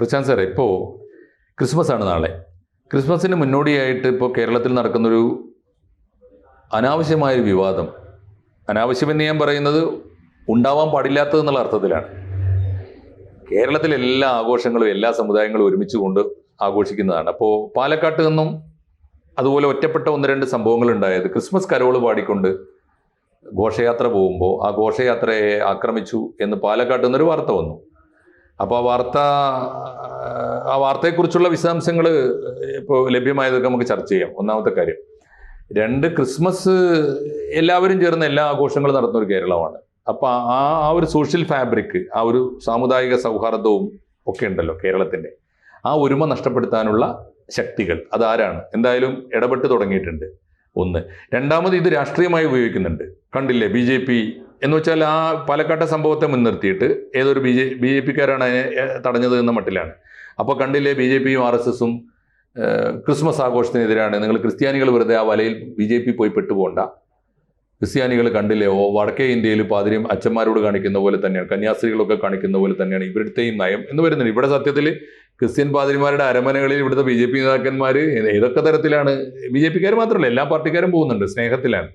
പ്രശാന്ത് സാറേ ഇപ്പോൾ ക്രിസ്മസ് ആണ് നാളെ. ക്രിസ്മസിന് മുന്നോടിയായിട്ട് ഇപ്പോൾ കേരളത്തിൽ നടക്കുന്നൊരു അനാവശ്യമായൊരു വിവാദം. അനാവശ്യമെന്ന് ഞാൻ പറയുന്നത് ഉണ്ടാവാൻ പാടില്ലാത്തതെന്നുള്ള അർത്ഥത്തിലാണ്. കേരളത്തിലെ എല്ലാ ആഘോഷങ്ങളും എല്ലാ സമുദായങ്ങളും ഒരുമിച്ച് കൊണ്ട് ആഘോഷിക്കുന്നതാണ്. അപ്പോൾ പാലക്കാട്ട് നിന്നും അതുപോലെ ഒറ്റപ്പെട്ട ഒന്ന് രണ്ട് സംഭവങ്ങൾ ഉണ്ടായത് ക്രിസ്മസ് കരോൾ പാടിക്കൊണ്ട് ഘോഷയാത്ര പോകുമ്പോൾ ആ ഘോഷയാത്രയെ ആക്രമിച്ചു എന്ന് പാലക്കാട്ട് നിന്നൊരു വാർത്ത വന്നു. അപ്പോൾ ആ വാർത്ത ആ വാർത്തയെക്കുറിച്ചുള്ള വിശദാംശങ്ങൾ ഇപ്പോൾ ലഭ്യമായതൊക്കെ നമുക്ക് ചർച്ച ചെയ്യാം. ഒന്നാമത്തെ കാര്യം. രണ്ട് ക്രിസ്മസ് എല്ലാവരും ചേർന്ന് എല്ലാ ആഘോഷങ്ങളും നടത്തുന്ന ഒരു കേരളമാണ്. അപ്പോൾ ആ ആ ഒരു സോഷ്യൽ ഫാബ്രിക് ആ ഒരു സാമുദായിക സൗഹാർദ്ദവും ഒക്കെ ഉണ്ടല്ലോ കേരളത്തിന്റെ ആ ഒരുമ നഷ്ടപ്പെടുത്താനുള്ള ശക്തികൾ അതാരാണ്? എന്തായാലും ഇടപെട്ട് തുടങ്ങിയിട്ടുണ്ട്. ഒന്ന്. രണ്ടാമത് ഇത് രാഷ്ട്രീയമായി ഉപയോഗിക്കുന്നുണ്ട്. കണ്ടില്ലേ? ബി ജെ പി എന്ന് വെച്ചാൽ ആ പാലക്കാട്ടെ സംഭവത്തെ മുൻനിർത്തിയിട്ട് ഏതൊരു ബി ജെ ബി ജെ പിക്കാരാണ് അതിനെ തടഞ്ഞത് എന്ന മട്ടിലാണ്. അപ്പോൾ കണ്ടില്ലേ ബി ജെ പിയും ആർ എസ് എസും ക്രിസ്മസ് ആഘോഷത്തിനെതിരാണ്. നിങ്ങൾ ക്രിസ്ത്യാനികൾ വെറുതെ ആ വലയിൽ ബി ജെ പി പോയി പെട്ടുപോകണ്ട ക്രിസ്ത്യാനികൾ കണ്ടില്ലേ ഓ വടക്കേ ഇന്ത്യയിൽ പാതിരിയും അച്ഛന്മാരോട് കാണിക്കുന്ന പോലെ തന്നെയാണ് കന്യാസ്ത്രീകളൊക്കെ കാണിക്കുന്ന പോലെ തന്നെയാണ് ഇവിടുത്തെയും നയം എന്ന് വരുന്നുണ്ട്. ഇവിടെ സത്യത്തിൽ ക്രിസ്ത്യൻ പാതിരിമാരുടെ അരമനകളിൽ ഇവിടുത്തെ ബി ജെ പി നേതാക്കന്മാർ ഏതൊക്കെ തരത്തിലാണ് ബി ജെ പിക്കാർ മാത്രമല്ല എല്ലാ പാർട്ടിക്കാരും പോകുന്നുണ്ട് സ്നേഹത്തിലാണ്.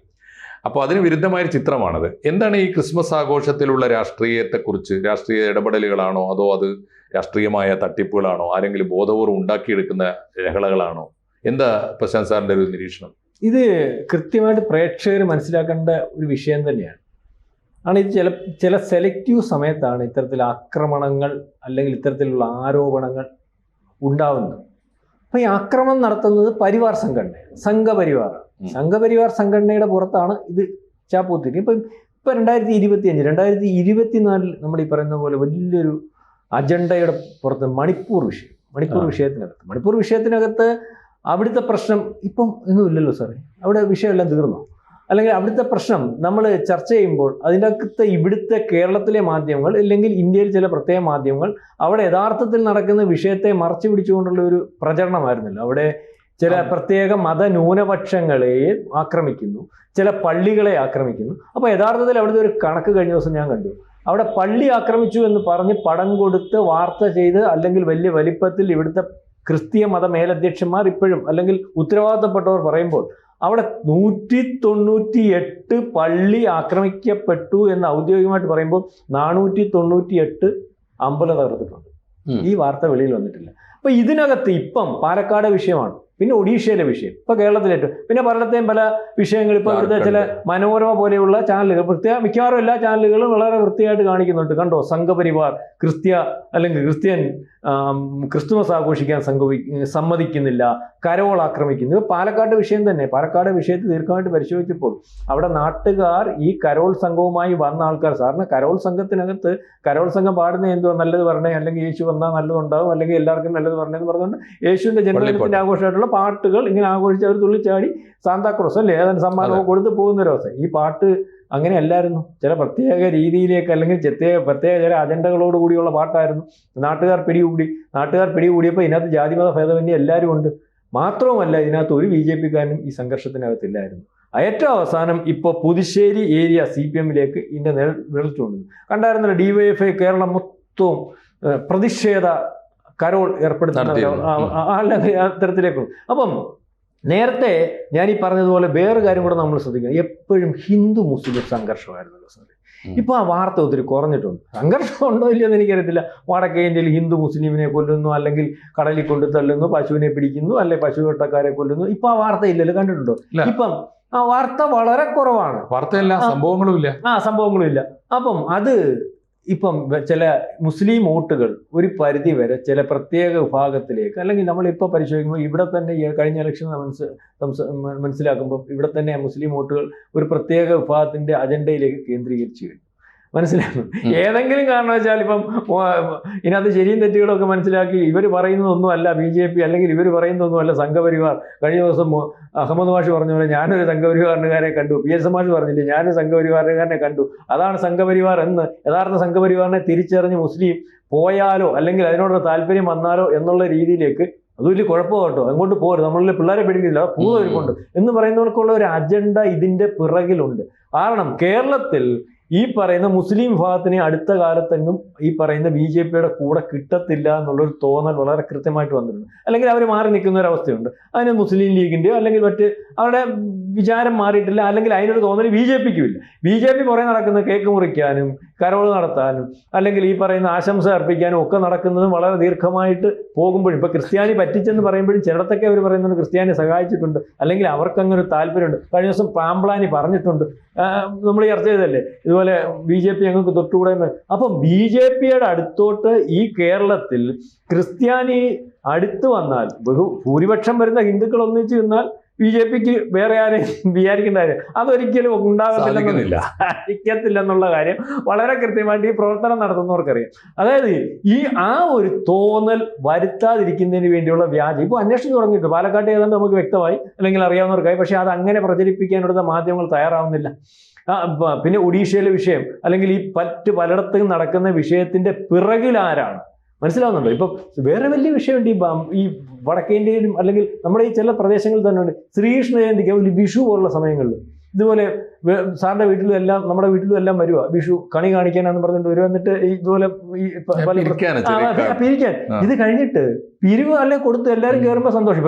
അപ്പോൾ അതിന് വിരുദ്ധമായൊരു ചിത്രമാണത്. എന്താണ് ഈ ക്രിസ്മസ് ആഘോഷത്തിലുള്ള രാഷ്ട്രീയത്തെക്കുറിച്ച്? രാഷ്ട്രീയ ഇടപെടലുകളാണോ? അതോ അത് രാഷ്ട്രീയമായ തട്ടിപ്പുകളാണോ? ആരെങ്കിലും ബോധപൂർവം ഉണ്ടാക്കിയെടുക്കുന്ന രഹളകളാണോ എന്താ പ്രശാന്ത് സാറിന്റെ ഒരു നിരീക്ഷണം? ഇത് കൃത്യമായിട്ട് പ്രേക്ഷകർ മനസ്സിലാക്കേണ്ട ഒരു വിഷയം തന്നെയാണ്. ആണ് ഇത് ചില ചില സെലക്റ്റീവ് സമയത്താണ് ഇത്തരത്തിൽ ആക്രമണങ്ങൾ അല്ലെങ്കിൽ ഇത്തരത്തിലുള്ള ആരോപണങ്ങൾ ഉണ്ടാവുന്നത്. അപ്പൊ ഈ ആക്രമണം നടത്തുന്നത് പരിവാർ സംഘടന സംഘപരിവാർ. സംഘപരിവാർ സംഘടനയുടെ പുറത്താണ് ഇത് ചാപ്പൂത്തിരി. ഇപ്പം ഇപ്പൊ രണ്ടായിരത്തി ഇരുപത്തി അഞ്ച് രണ്ടായിരത്തി ഇരുപത്തിനാലിൽ നമ്മൾ ഈ പറയുന്ന പോലെ വലിയൊരു അജണ്ടയുടെ പുറത്ത് മണിപ്പൂർ വിഷയം മണിപ്പൂർ. വിഷയത്തിനകത്ത്. മണിപ്പൂർ വിഷയത്തിനകത്ത് അവിടുത്തെ പ്രശ്നം ഇപ്പം ഒന്നുമില്ലല്ലോ സാറേ. അവിടെ വിഷയമെല്ലാം തീർന്നോ? അല്ലെങ്കിൽ അവിടുത്തെ പ്രശ്നം നമ്മൾ ചർച്ച ചെയ്യുമ്പോൾ അതിന്റെ അകത്ത് ഇവിടുത്തെ കേരളത്തിലെ മാധ്യമങ്ങൾ അല്ലെങ്കിൽ ഇന്ത്യയിൽ ചില പ്രത്യേക മാധ്യമങ്ങൾ അവിടെ യഥാർത്ഥത്തിൽ നടക്കുന്ന വിഷയത്തെ മറച്ചു പിടിച്ചുകൊണ്ടുള്ള ഒരു പ്രചരണമായിരുന്നല്ലോ. അവിടെ ചില പ്രത്യേക മത ന്യൂനപക്ഷങ്ങളെ ആക്രമിക്കുന്നു ചില പള്ളികളെ ആക്രമിക്കുന്നു. അപ്പോൾ യഥാർത്ഥത്തിൽ അവിടുത്തെ ഒരു കണക്ക് കഴിഞ്ഞ ദിവസം ഞാൻ കണ്ടു. അവിടെ പള്ളി ആക്രമിച്ചു എന്ന് പറഞ്ഞ് പടം കൊടുത്ത് വാർത്ത ചെയ്ത് അല്ലെങ്കിൽ വലിയ വലിപ്പത്തിൽ ഇവിടുത്തെ ക്രിസ്തീയ മത മേലധ്യക്ഷന്മാർ ഇപ്പോഴും അല്ലെങ്കിൽ ഉത്തരവാദിത്തപ്പെട്ടവർ പറയുമ്പോൾ അവിടെ നൂറ്റി തൊണ്ണൂറ്റി എട്ട് പള്ളി ആക്രമിക്കപ്പെട്ടു എന്ന് ഔദ്യോഗികമായിട്ട് പറയുമ്പോൾ നാനൂറ്റി തൊണ്ണൂറ്റി എട്ട് അമ്പലം തകർത്തിട്ടുണ്ട്. ഈ വാർത്ത വെളിയിൽ വന്നിട്ടില്ല. അപ്പൊ ഇതിനകത്ത് ഇപ്പം പാലക്കാട് വിഷയമാണ് പിന്നെ ഒഡീഷയിലെ വിഷയം ഇപ്പൊ കേരളത്തിലേറ്റവും പിന്നെ പലയിടത്തെയും പല വിഷയങ്ങൾ ഇപ്പൊ ഇവിടുത്തെ ചില മനോരമ പോലെയുള്ള ചാനലുകൾ പ്രത്യേക മിക്കവാറും എല്ലാ ചാനലുകളും വളരെ വൃത്തിയായിട്ട് കാണിക്കുന്നുണ്ട്. കണ്ടോ സംഘപരിവാർ ക്രിസ്ത്യ അല്ലെങ്കിൽ ക്രിസ്ത്യൻ ക്രിസ്തുമസ് ആഘോഷിക്കാൻ സംഘവി സമ്മതിക്കുന്നില്ല കരോൾ ആക്രമിക്കുന്നു. പാലക്കാട് വിഷയം തന്നെ. പാലക്കാട് വിഷയത്തിൽ ദീർഘമായിട്ട് പരിശോധിച്ചപ്പോൾ അവിടെ നാട്ടുകാർ ഈ കരോൾ സംഘവുമായി വന്ന ആൾക്കാർ സാറിന് കരോൾ സംഘത്തിനകത്ത് കരോൾ സംഘം പാടുന്ന എന്തോ നല്ലത് പറഞ്ഞേ അല്ലെങ്കിൽ യേശു വന്നാൽ നല്ലതുണ്ടാവും അല്ലെങ്കിൽ എല്ലാവർക്കും നല്ലത് പറഞ്ഞെന്ന് പറഞ്ഞുകൊണ്ട് യേശുവിന്റെ ജന്മദിനത്തിന്റെ ആഘോഷമായിട്ടുള്ള പാട്ടുകൾ ഇങ്ങനെ ആഘോഷിച്ച് അവർ തുള്ളിച്ചാടി സാന്താക്രോസ് അല്ലേ? ഏതാണ് സമ്മാനവും കൊടുത്ത് പോകുന്ന ഒരു അവസ്ഥ ഈ പാട്ട് അങ്ങനെയല്ലായിരുന്നു ചില പ്രത്യേക രീതിയിലേക്ക് അല്ലെങ്കിൽ പ്രത്യേക പ്രത്യേക ചില അജണ്ടകളോട് കൂടിയുള്ള പാട്ടായിരുന്നു നാട്ടുകാർ പിടികൂടി നാട്ടുകാർ പിടികൂടിയപ്പോൾ ഇതിനകത്ത് ജാതിമത ഭേദമന്യേ എല്ലാവരും ഉണ്ട് മാത്രവുമല്ല ഇതിനകത്ത് ഒരു ബി ജെ പിക്കാരനും ഈ സംഘർഷത്തിനകത്തില്ലായിരുന്നു ഏറ്റവും അവസാനം ഇപ്പോൾ പുതുശ്ശേരി ഏരിയ സി പി എമ്മിലേക്ക് ഇതിന്റെ നിഴൽ വിളിച്ചുകൊണ്ട് കണ്ടായിരുന്നല്ലോ D Y F I Keralam മൊത്തവും പ്രതിഷേധ കരോൾ ഏർപ്പെടുത്തുന്ന അല്ലെങ്കിൽ അത്തരത്തിലേക്കുള്ളൂ അപ്പം നേരത്തെ ഞാൻ ഈ പറഞ്ഞതുപോലെ വേറൊരു കാര്യം കൂടെ നമ്മൾ ശ്രദ്ധിക്കണം. എപ്പോഴും ഹിന്ദു മുസ്ലിം സംഘർഷമായിരുന്നു സാറേ. ഇപ്പൊ ആ വാർത്ത ഒത്തിരി കുറഞ്ഞിട്ടുണ്ട്. സംഘർഷം ഉണ്ടോ ഇല്ലയോ എന്ന് എനിക്കറിയത്തില്ല. വടക്കേ ഇന്ത്യയിൽ ഹിന്ദു മുസ്ലിമിനെ കൊല്ലുന്നു അല്ലെങ്കിൽ കടലിൽ കൊണ്ട് തള്ളുന്നു പശുവിനെ പിടിക്കുന്നു അല്ലെ പശു വെട്ടക്കാരെ കൊല്ലുന്നു. ഇപ്പൊ ആ വാർത്ത ഇല്ലല്ലോ കണ്ടിട്ടുണ്ടോ? ഇപ്പം ആ വാർത്ത വളരെ കുറവാണ്. വാർത്തയല്ല. സംഭവങ്ങളും ഇല്ല. ആ സംഭവങ്ങളും ഇല്ല. അപ്പം അത് ഇപ്പം ചില മുസ്ലിം വോട്ടുകൾ ഒരു പരിധി വരെ ചില പ്രത്യേക വിഭാഗത്തിലേക്ക് അല്ലെങ്കിൽ നമ്മളിപ്പോൾ പരിശോധിക്കുമ്പോൾ ഇവിടെ തന്നെ കഴിഞ്ഞ ഇലക്ഷൻ മനസ്സ് മനസ്സിലാക്കുമ്പോൾ ഇവിടെ തന്നെ മുസ്ലിം വോട്ടുകൾ ഒരു പ്രത്യേക വിഭാഗത്തിന്റെ അജണ്ടയിലേക്ക് കേന്ദ്രീകരിച്ചു കഴിഞ്ഞു. മനസ്സിലാക്കുന്നു ഉം. ഏതെങ്കിലും കാരണവശാൽ ഇപ്പം ഇതിനകത്ത് ശരിയും തെറ്റുകളൊക്കെ മനസ്സിലാക്കി ഇവർ പറയുന്നതൊന്നുമല്ല ബി ജെ പി അല്ലെങ്കിൽ ഇവർ പറയുന്നതൊന്നുമല്ല സംഘപരിവാർ. കഴിഞ്ഞ ദിവസം അഹമ്മദ് മാഷ് പറഞ്ഞ പോലെ ഞാനൊരു സംഘപരിവാറിനുകാരെ കണ്ടു. പി എസ് മാഷ് പറഞ്ഞില്ലേ ഞാനൊരു സംഘപരിവാറിനുകാരനെ കണ്ടു. അതാണ് സംഘപരിവാർ എന്ന്. യഥാർത്ഥ സംഘപരിവാറിനെ തിരിച്ചറിഞ്ഞ് മുസ്ലിം പോയാലോ അല്ലെങ്കിൽ അതിനോട് താല്പര്യം വന്നാലോ എന്നുള്ള രീതിയിലേക്ക് അത് വലിയ കുഴപ്പം കേട്ടോ. അങ്ങോട്ട് പോരും നമ്മളിൽ പിള്ളേരെ പിടിക്കുന്നില്ല. പൂർവം എന്ന് പറയുന്നവർക്കുള്ള ഒരു അജണ്ട ഇതിന്റെ പിറകിലുണ്ട്. കാരണം കേരളത്തിൽ ഈ പറയുന്ന മുസ്ലിം വിഭാഗത്തിനെ അടുത്ത കാലത്തെങ്ങും ഈ പറയുന്ന ബി ജെ പിയുടെ കൂടെ കിട്ടത്തില്ല എന്നുള്ളൊരു തോന്നൽ വളരെ കൃത്യമായിട്ട് വന്നിട്ടുണ്ട്. അല്ലെങ്കിൽ അവർ മാറി നിൽക്കുന്ന ഒരു അവസ്ഥയുണ്ട്. അതിന് മുസ്ലിം ലീഗിന്റെയോ അല്ലെങ്കിൽ മറ്റ് അവരുടെ വിചാരം മാറിയിട്ടില്ല. അല്ലെങ്കിൽ അതിനൊരു തോന്നൽ ബി ജെ പിക്കും ഇല്ല. ബി ജെ പി പുറകെ നടക്കുന്ന കേക്ക് മുറിക്കാനും കരോൾ നടത്താനും അല്ലെങ്കിൽ ഈ പറയുന്ന ആശംസ അർപ്പിക്കാനും ഒക്കെ നടക്കുന്നതും വളരെ ദീർഘമായിട്ട് പോകുമ്പോഴും. ഇപ്പൊ ക്രിസ്ത്യാനി പറ്റിച്ചെന്ന് പറയുമ്പോഴും ചിലടത്തൊക്കെ അവർ പറയുന്നുണ്ട് ക്രിസ്ത്യാനി സഹായിച്ചിട്ടുണ്ട്. അല്ലെങ്കിൽ അവർക്ക് ഒരു താല്പര്യമുണ്ട്. കഴിഞ്ഞ ദിവസം പാമ്പ്ലാനി പറഞ്ഞിട്ടുണ്ട്. നമ്മൾ ചർച്ച ചെയ്തല്ലേ ഇതുപോലെ ബി ജെ പി ഞങ്ങൾക്ക് തൊട്ടുകൂടെ. അപ്പം ബി ജെ പിയുടെ അടുത്തോട്ട് ഈ കേരളത്തിൽ ക്രിസ്ത്യാനി അടുത്ത് വന്നാൽ ബഹു ഭൂരിപക്ഷം വരുന്ന ഹിന്ദുക്കൾ ഒന്നിച്ച് നിന്നാൽ ബി ജെ പിക്ക് വേറെ ആരെയും വിചാരിക്കേണ്ട കാര്യം അതൊരിക്കലും സാധിക്കുന്നില്ല. സാധിക്കത്തില്ലെന്നുള്ള കാര്യം വളരെ കൃത്യമായിട്ട് ഈ പ്രവർത്തനം നടത്തുന്നവർക്കറിയാം. അതായത് ഈ ആ ഒരു തോന്നൽ വരുത്താതിരിക്കുന്നതിന് വേണ്ടിയുള്ള വ്യാജം. ഇപ്പോൾ അന്വേഷിച്ച് തുടങ്ങിയിട്ട് പാലക്കാട്ട് ഏതാണ്ട് നമുക്ക് വ്യക്തമായി അല്ലെങ്കിൽ അറിയാവുന്നവർക്കായി. പക്ഷേ അത് അങ്ങനെ പ്രചരിപ്പിക്കാനുള്ള മാധ്യമങ്ങൾ തയ്യാറാവുന്നില്ല. പിന്നെ ഒഡീഷയിലെ വിഷയം അല്ലെങ്കിൽ ഈ മറ്റ് പലയിടത്തും നടക്കുന്ന വിഷയത്തിന്റെ പിറകിൽ ആരാണ്? മനസ്സിലാവുന്നുണ്ടോ? ഇപ്പം വേറെ വലിയ വിഷയമുണ്ട് ഈ ഈ വടക്കേ ഇന്ത്യയിലും അല്ലെങ്കിൽ നമ്മുടെ ഈ ചില പ്രദേശങ്ങളിൽ തന്നെ ഉണ്ട് ശ്രീകൃഷ്ണ ജയന്തിക്ക് ഒരു വിഷു പോലുള്ള സമയങ്ങളിൽ ഇതുപോലെ സാറിന്റെ വീട്ടിലും എല്ലാം നമ്മുടെ വീട്ടിലും എല്ലാം വരുക വിഷു കണി കാണിക്കാനാന്ന് പറഞ്ഞിട്ട് വരും. എന്നിട്ട് ഇതുപോലെ ഈ പിരിക്കാൻ. ഇത് കഴിഞ്ഞിട്ട് പിരിവ് അല്ലെ കൊടുത്ത് എല്ലാവരും കയറുമ്പോൾ സന്തോഷം.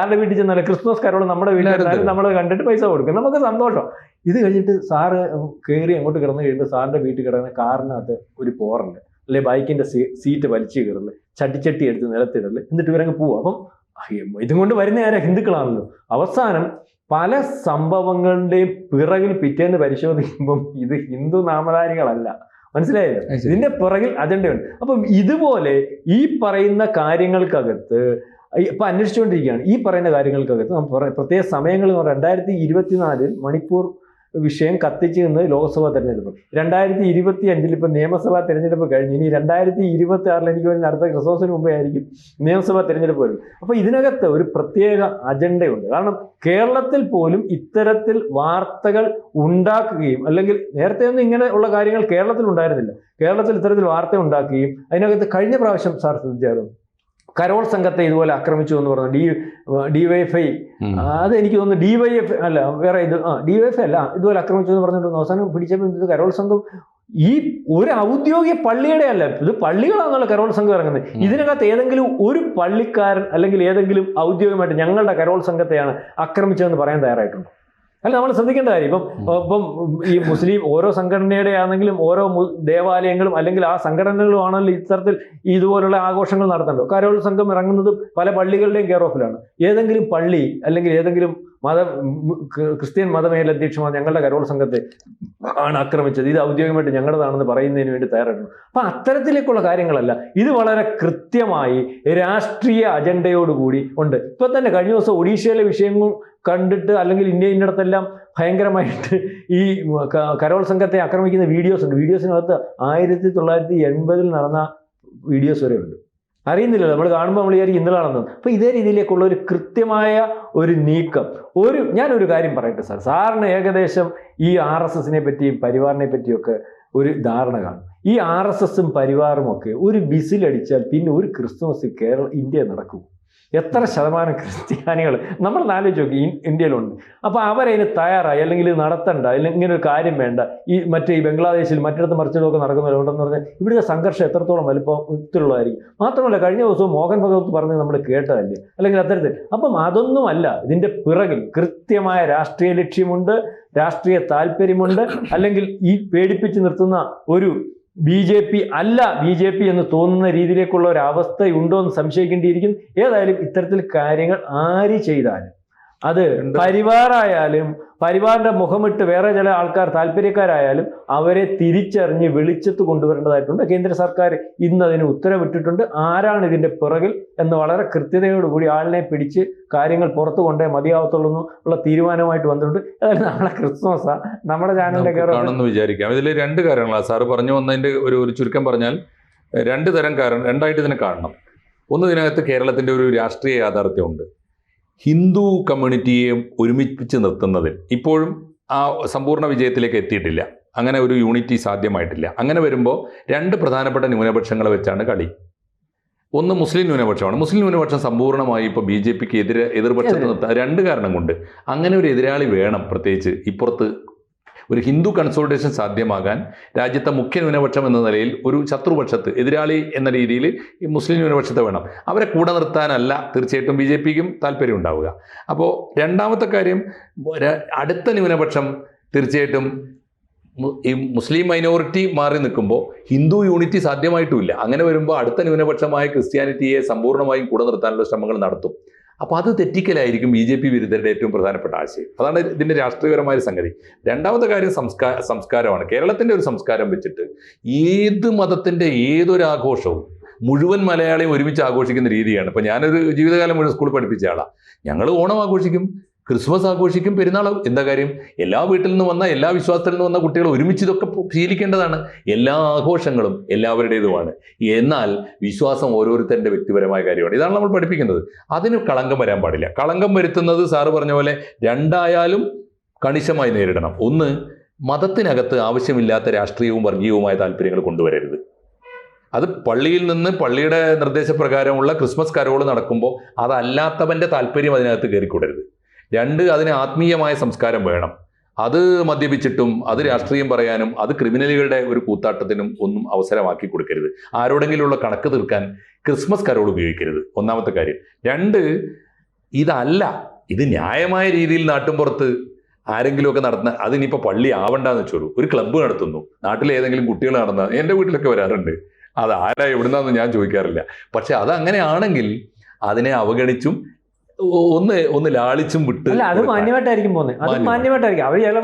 ആരുടെ വീട്ടിൽ ചെന്നാലും ക്രിസ്മസ് കാരോട് നമ്മുടെ വീട്ടിൽ ചെന്നാലും നമ്മൾ കണ്ടിട്ട് പൈസ കൊടുക്കും. നമുക്ക് സന്തോഷം. ഇത് കഴിഞ്ഞിട്ട് സാറ് കയറി അങ്ങോട്ട് കിടന്ന് കഴിയുമ്പോൾ സാറിന്റെ വീട്ടിൽ കിടക്കുന്ന കാറിനകത്ത് ഒരു പോറുണ്ട്. അല്ലെ ബൈക്കിന്റെ സീറ്റ് വലിച്ചു കയറുന്നത് ചട്ടിച്ചട്ടി എടുത്ത് നിലത്തിടൽ എന്നിട്ട് ഇവരങ്ങ് പോവും. അപ്പം ഇതും കൊണ്ട് വരുന്ന ആരാ? ഹിന്ദുക്കളാണല്ലോ. അവസാനം പല സംഭവങ്ങളുടെയും പിറകിൽ പിറ്റേന്ന് പരിശോധിക്കുമ്പം ഇത് ഹിന്ദു നാമധാരികളല്ല. മനസ്സിലായോ. ഇതിന്റെ പിറകിൽ അജണ്ടയുണ്ട്. അപ്പം ഇതുപോലെ ഈ പറയുന്ന കാര്യങ്ങൾക്കകത്ത് ഇപ്പൊ അന്വേഷിച്ചുകൊണ്ടിരിക്കുകയാണ്. ഈ പറയുന്ന കാര്യങ്ങൾക്കകത്ത് പ്രത്യേക സമയങ്ങൾ രണ്ടായിരത്തി ഇരുപത്തിനാലിൽ മണിപ്പൂർ വിഷയം കത്തിച്ചു നിന്ന് ലോക്സഭാ തെരഞ്ഞെടുപ്പ്. രണ്ടായിരത്തി ഇരുപത്തി അഞ്ചിൽ ഇപ്പം നിയമസഭാ തെരഞ്ഞെടുപ്പ് കഴിഞ്ഞ് ഇനി രണ്ടായിരത്തി ഇരുപത്തി ആറിൽ എനിക്ക് വേണ്ടി അടുത്ത ക്രിസ്മസിന് മുമ്പേ ആയിരിക്കും നിയമസഭാ തെരഞ്ഞെടുപ്പ് വരും അപ്പോൾ ഇതിനകത്ത് ഒരു പ്രത്യേക അജണ്ടയുണ്ട്. കാരണം കേരളത്തിൽ പോലും ഇത്തരത്തിൽ വാർത്തകൾ ഉണ്ടാക്കുകയും അല്ലെങ്കിൽ നേരത്തെ ഒന്നും ഇങ്ങനെ ഉള്ള കാര്യങ്ങൾ കേരളത്തിൽ ഉണ്ടായിരുന്നില്ല. കേരളത്തിൽ ഇത്തരത്തിൽ വാർത്ത ഉണ്ടാക്കുകയും അതിനകത്ത് കഴിഞ്ഞ പ്രാവശ്യം സാർ ശ്രദ്ധിച്ചായിരുന്നു? കരോൾ സംഘത്തെ ഇതുപോലെ ആക്രമിച്ചു എന്ന് പറഞ്ഞു ഡി ഡിവൈഎഫ്ഐ. അത് എനിക്ക് തോന്നുന്നു ഡിവൈഎഫ് അല്ല വേറെ ഇത് ആ ഡിവൈഎഫ് അല്ല ഇതുപോലെ ആക്രമിച്ചു എന്ന് പറഞ്ഞിട്ട് അവസാനം പിടിച്ചപ്പോൾ ഇത് കരോൾ സംഘം ഈ ഒരു ഔദ്യോഗിക പള്ളിയുടെ അല്ല ഇത് പള്ളികളാണല്ലോ കരോൾ സംഘം ഇറങ്ങുന്നത്. ഇതിനകത്ത് ഏതെങ്കിലും ഒരു പള്ളിക്കാരൻ അല്ലെങ്കിൽ ഏതെങ്കിലും ഔദ്യോഗികമായിട്ട് ഞങ്ങളുടെ കരോൾ സംഘത്തെയാണ് ആക്രമിച്ചതെന്ന് പറയാൻ തയ്യാറായിട്ടുണ്ട് അല്ല നമ്മൾ ശ്രദ്ധിക്കേണ്ട കാര്യം. ഇപ്പം ഇപ്പം ഈ മുസ്ലിം ഓരോ സംഘടനയുടെ ആണെങ്കിലും ഓരോ ദേവാലയങ്ങളും അല്ലെങ്കിൽ ആ സംഘടനകളും ആണെങ്കിലും ഇത്തരത്തിൽ ഇതുപോലുള്ള ആഘോഷങ്ങൾ നടത്തേണ്ടത്. കരോൾ സംഘം ഇറങ്ങുന്നത് പല പള്ളികളുടെയും കെയർ ഓഫിലാണ്. ഏതെങ്കിലും പള്ളി അല്ലെങ്കിൽ ഏതെങ്കിലും മത ക്രിസ്ത്യൻ മതമേലധ്യക്ഷമാണ് ഞങ്ങളുടെ കരോൾ സംഘത്തെ ആണ് ആക്രമിച്ചത്. ഇത് ഔദ്യോഗികമായിട്ട് ഞങ്ങളുടേതാണെന്ന് പറയുന്നതിന് വേണ്ടി തയ്യാറായിരുന്നു അപ്പം അത്തരത്തിലേക്കുള്ള കാര്യങ്ങളല്ല. ഇത് വളരെ കൃത്യമായി രാഷ്ട്രീയ അജണ്ടയോടുകൂടി ഉണ്ട്. ഇപ്പം തന്നെ കഴിഞ്ഞ ദിവസം ഒഡീഷയിലെ വിഷയങ്ങൾ കണ്ടിട്ട് അല്ലെങ്കിൽ ഇന്ത്യ ഇന്നിടത്തെല്ലാം ഭയങ്കരമായിട്ട് ഈ കരോൾ സംഘത്തെ ആക്രമിക്കുന്ന വീഡിയോസ് ഉണ്ട്. വീഡിയോസിനകത്ത് ആയിരത്തി തൊള്ളായിരത്തി എൺപതിൽ നടന്ന വീഡിയോസ് വരെ ഉണ്ട്. അറിയുന്നില്ല നമ്മൾ കാണുമ്പോൾ നമ്മൾ വിചാരിക്കും ഇന്നലാണെന്ന്. അപ്പോൾ ഇതേ രീതിയിലേക്കുള്ള ഒരു കൃത്യമായ ഒരു നീക്കം. ഒരു ഞാനൊരു കാര്യം പറയട്ടെ സാർ. സാറിന് ഏകദേശം ഈ ആർ എസ് എസിനെ പറ്റിയും പരിവാറിനെ പറ്റിയൊക്കെ ഒരു ധാരണ കാണും. ഈ ആർ എസ് എസും പരിവാറും ഒക്കെ ഒരു ബിസിലടിച്ചാൽ പിന്നെ ഒരു ക്രിസ്തുമസ് കേരള ഇന്ത്യ നടക്കും. എത്ര ശതമാനം ക്രിസ്ത്യാനികൾ? നമ്മൾ നാലോചിച്ച് നോക്കി ഇന്ത്യയിലുണ്ട്. അപ്പോൾ അവരതിന് തയ്യാറായി അല്ലെങ്കിൽ ഇത് നടത്തണ്ട അല്ലെങ്കിൽ ഇങ്ങനെ ഒരു കാര്യം വേണ്ട. ഈ മറ്റേ ഈ ബംഗ്ലാദേശിൽ മറ്റിടത്ത് മറിച്ചിടമൊക്കെ നടക്കുന്നവരുണ്ടെന്ന് പറഞ്ഞാൽ ഇവിടുത്തെ സംഘർഷം എത്രത്തോളം വലിപ്പത്തിലുള്ളതായിരിക്കും മാത്രമല്ല കഴിഞ്ഞ ദിവസവും മോഹൻ ഭഗവത് പറഞ്ഞ് നമ്മൾ കേട്ടതല്ലേ? അല്ലെങ്കിൽ അത്തരത്തിൽ. അപ്പം അതൊന്നുമല്ല ഇതിന്റെ പിറകിൽ കൃത്യമായ രാഷ്ട്രീയ ലക്ഷ്യമുണ്ട് രാഷ്ട്രീയ താല്പര്യമുണ്ട് അല്ലെങ്കിൽ ഈ പേടിപ്പിച്ച് നിർത്തുന്ന ഒരു ബി ജെ പി അല്ല ബി ജെ പി എന്ന് തോന്നുന്ന രീതിയിലേക്കുള്ള ഒരു അവസ്ഥയുണ്ടോ എന്ന് സംശയിക്കേണ്ടിയിരിക്കുന്നു. ഏതായാലും ഇത്തരത്തിൽ കാര്യങ്ങൾ ആര് ചെയ്താലും അത്. പരിവാറായാലും പരിവാറിന്റെ മുഖമിട്ട് വേറെ ചില ആൾക്കാർ താല്പര്യക്കാരായാലും അവരെ തിരിച്ചറിഞ്ഞ് വെളിച്ചത്ത് കൊണ്ടുവരേണ്ടതായിട്ടുണ്ട്. കേന്ദ്ര സർക്കാർ ഇന്ന് അതിന് ഉത്തരവിട്ടിട്ടുണ്ട്. ആരാണ് ഇതിന്റെ പിറകിൽ എന്ന് വളരെ കൃത്യതയോടുകൂടി ആളിനെ പിടിച്ച് കാര്യങ്ങൾ പുറത്തു കൊണ്ടേ മതിയാവത്തുള്ളൂ ഉള്ള തീരുമാനമായിട്ട് വന്നിട്ടുണ്ട്. അതായത് നാളെ ക്രിസ്മസാ. നമ്മുടെ ചാനലിന്റെ നമുക്ക് കയറി കാണുമെന്ന് വിചാരിക്കാം. ഇതിൽ രണ്ട് കാര്യങ്ങളാണ് സാറ് പറഞ്ഞു വന്നതിന്റെ ഒരു ഒരു ചുരുക്കം പറഞ്ഞാൽ രണ്ട് തരം കാരണം രണ്ടായിട്ട് ഇതിനെ കാണണം. ഒന്ന് ഇതിനകത്ത് കേരളത്തിന്റെ ഒരു രാഷ്ട്രീയ യാഥാർത്ഥ്യമുണ്ട്. ഹിന്ദു കമ്മ്യൂണിറ്റിയെ ഒരുമിപ്പിച്ച് നിർത്തുന്നതിൽ ഇപ്പോഴും ആ സമ്പൂർണ വിജയത്തിലേക്ക് എത്തിയിട്ടില്ല. അങ്ങനെ ഒരു യൂണിറ്റി സാധ്യമായിട്ടില്ല. അങ്ങനെ വരുമ്പോൾ രണ്ട് പ്രധാനപ്പെട്ട ന്യൂനപക്ഷങ്ങളെ വെച്ചാണ് കളി. ഒന്ന് മുസ്ലിം ന്യൂനപക്ഷമാണ്. മുസ്ലിം ന്യൂനപക്ഷം സമ്പൂർണമായി ഇപ്പോൾ ബി ജെ പിക്ക് എതിരെ എതിർപക്ഷത്ത് നിർത്താൻ രണ്ട് കാരണം കൊണ്ട്. അങ്ങനെ ഒരു എതിരാളി വേണം പ്രത്യേകിച്ച് ഇപ്പുറത്ത് ഒരു ഹിന്ദു കൺസോൾട്ടേഷൻ സാധ്യമാകാൻ രാജ്യത്തെ മുഖ്യ ന്യൂനപക്ഷം എന്ന നിലയിൽ ഒരു ശത്രുപക്ഷത്ത് എതിരാളി എന്ന രീതിയിൽ ഈ മുസ്ലിം ന്യൂനപക്ഷത്തെ വേണം. അവരെ കൂടെ നിർത്താനല്ല തീർച്ചയായിട്ടും ബി ജെ പിക്കും താല്പര്യം ഉണ്ടാവുക. അപ്പോൾ രണ്ടാമത്തെ കാര്യം അടുത്ത ന്യൂനപക്ഷം തീർച്ചയായിട്ടും ഈ മുസ്ലിം മൈനോറിറ്റി മാറി നിൽക്കുമ്പോൾ ഹിന്ദു യൂണിറ്റി സാധ്യമായിട്ടുമില്ല. അങ്ങനെ വരുമ്പോൾ അടുത്ത ന്യൂനപക്ഷമായ ക്രിസ്ത്യാനിറ്റിയെ സമ്പൂർണമായും കൂടെ നിർത്താനുള്ള ശ്രമങ്ങൾ നടത്തും. അപ്പോൾ അത് തെറ്റിക്കലായിരിക്കും ബി ജെ പി വിരുദ്ധരുടെ ഏറ്റവും പ്രധാനപ്പെട്ട ആശയം. അതാണ് ഇതിന്റെ രാഷ്ട്രീയപരമായ സംഗതി. രണ്ടാമത്തെ കാര്യം സംസ്കാര സംസ്കാരമാണ്. കേരളത്തിന്റെ ഒരു സംസ്കാരം വെച്ചിട്ട് ഏത് മതത്തിന്റെ ഏതൊരു ആഘോഷവും മുഴുവൻ മലയാളിയും ഒരുമിച്ച് ആഘോഷിക്കുന്ന രീതിയാണ്. ഇപ്പോൾ ഞാനൊരു ജീവിതകാലം മുഴുവൻ സ്കൂളിൽ പഠിപ്പിച്ച ആളാണ് ഞങ്ങൾ ഓണം ആഘോഷിക്കും. ക്രിസ്മസ് ആഘോഷിക്കും പെരുന്നാൾ എന്താ കാര്യം? എല്ലാ വീട്ടിൽ നിന്ന് വന്ന എല്ലാ വിശ്വാസത്തിൽ നിന്ന് വന്ന കുട്ടികൾ ഒരുമിച്ച് ഇതൊക്കെ ശീലിക്കേണ്ടതാണ്. എല്ലാ ആഘോഷങ്ങളും എല്ലാവരുടേതുമാണ്. എന്നാൽ വിശ്വാസം ഓരോരുത്തരുടെ വ്യക്തിപരമായ കാര്യമാണ്. ഇതാണ് നമ്മൾ പഠിപ്പിക്കുന്നത്. അതിന് കളങ്കം വരാൻ പാടില്ല. കളങ്കം വരുത്തുന്നത് സാറ് പറഞ്ഞ പോലെ രണ്ടായാലും കണിശമായി നേരിടണം. ഒന്ന് മതത്തിനകത്ത് ആവശ്യമില്ലാത്ത രാഷ്ട്രീയവും വർഗീയവുമായ താല്പര്യങ്ങൾ കൊണ്ടുവരരുത്. അത് പള്ളിയിൽ നിന്ന് പള്ളിയുടെ നിർദ്ദേശപ്രകാരമുള്ള ക്രിസ്മസ് കരോൾ നടക്കുമ്പോൾ അതല്ലാത്തവന്റെ താല്പര്യം അതിനകത്ത് കയറിക്കൂടരുത്. രണ്ട് അതിന് ആത്മീയമായ സംസ്കാരം വേണം. അത് മദ്യപിച്ചിട്ടും അത് രാഷ്ട്രീയം പറയാനും അത് ക്രിമിനലുകളുടെ ഒരു കൂത്താട്ടത്തിനും ഒന്നും അവസരമാക്കി കൊടുക്കരുത്. ആരോടെങ്കിലുള്ള കണക്ക് തീർക്കാൻ ക്രിസ്മസ് കരോട് ഉപയോഗിക്കരുത്. ഒന്നാമത്തെ കാര്യം. രണ്ട് ഇതല്ല. ഇത് ന്യായമായ രീതിയിൽ നാട്ടുംപുറത്ത് ആരെങ്കിലുമൊക്കെ നടത്തുന്ന അതിനിപ്പോൾ പള്ളി ആവണ്ടെന്ന് വെച്ചോളൂ. ഒരു ക്ലബ്ബ് നടത്തുന്നു. നാട്ടിലെ ഏതെങ്കിലും കുട്ടികൾ നടന്ന എന്റെ വീട്ടിലൊക്കെ വരാറുണ്ട്. അത് ആരാ എവിടുന്നാന്ന് ഞാൻ ചോദിക്കാറില്ല. പക്ഷെ അതങ്ങനെയാണെങ്കിൽ അതിനെ അവഗണിച്ചും ഒന്ന് ഒന്ന് ലാളിച്ചും വിട്ട് അല്ല അത്. മാന്യമായിട്ടായിരിക്കും പോകുന്നത് അത് മാന്യമായിട്ട്. മാന്യമായിട്ടായിരിക്കും. അവർ ചില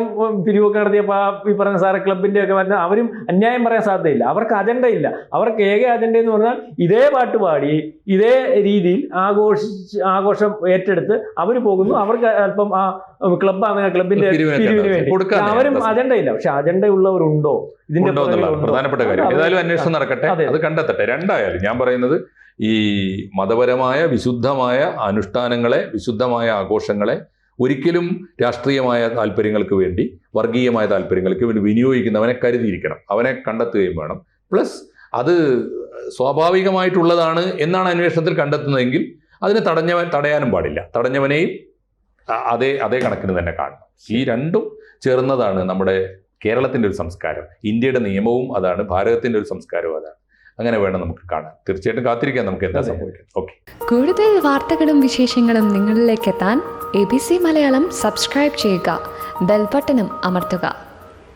പിരിവൊക്കെ നടത്തിയപ്പോൾ ഈ പറഞ്ഞ സാറെ ക്ലബിന്റെ ഒക്കെ പറഞ്ഞാൽ അവരും അന്യായം പറയാൻ സാധ്യതയില്ല. അവർക്ക് അജണ്ട ഇല്ല. അവർക്ക് ഏക അജണ്ട എന്ന് പറഞ്ഞാൽ ഇതേ പാട്ട് പാടി ഇതേ രീതിയിൽ ആഘോഷിച്ച് ആഘോഷം ഏറ്റെടുത്ത് അവർ പോകുന്നു. അവർക്ക് അല്പം ആ ക്ലബ്ബാണ് ക്ലബിന്റെ പിരിവിന് വേണ്ടി. അവരും. അജണ്ട ഇല്ല. പക്ഷെ അജണ്ട ഉള്ളവരുണ്ടോ? ഇതിന്റെ? പ്രധാനപ്പെട്ട കാര്യം. ഏതായാലും അന്വേഷണം നടക്കട്ടെ. അത് കണ്ടെത്തട്ടെ. രണ്ടായാലും ഞാൻ പറയുന്നത് ഈ മതപരമായ വിശുദ്ധമായ അനുഷ്ഠാനങ്ങളെ വിശുദ്ധമായ ആഘോഷങ്ങളെ ഒരിക്കലും രാഷ്ട്രീയമായ താല്പര്യങ്ങൾക്ക് വേണ്ടി വർഗീയമായ താല്പര്യങ്ങൾക്ക് വേണ്ടി വിനിയോഗിക്കുന്നവനെ കരുതിയിരിക്കണം. അവനെ കണ്ടെത്തുകയും വേണം. പ്ലസ് അത് സ്വാഭാവികമായിട്ടുള്ളതാണ് എന്നാണ് അന്വേഷണത്തിൽ കണ്ടെത്തുന്നതെങ്കിൽ അതിനെ തടഞ്ഞവൻ തടയാനും പാടില്ല. തടഞ്ഞവനെയും അതേ അതേ കണക്കിന് തന്നെ കാണണം. ഈ രണ്ടും ചേർന്നതാണ് നമ്മുടെ കേരളത്തിന്റെ ഒരു സംസ്കാരം. ഇന്ത്യയുടെ നിയമവും അതാണ് ഭാരതത്തിന്റെ ഒരു സംസ്കാരവും അതാണ്. അങ്ങനെ വേണം നമുക്ക് കാണാൻ. തീർച്ചയായിട്ടും കാത്തിരിക്കാം നമുക്ക് എന്താ സംഭവിക്കാം ഓക്കെ. കൂടുതൽ വാർത്തകളും വിശേഷങ്ങളും നിങ്ങളിലേക്ക് എത്താൻ A B C Malayalam subscribe ചെയ്യുക. ബെൽബട്ടനും അമർത്തുക.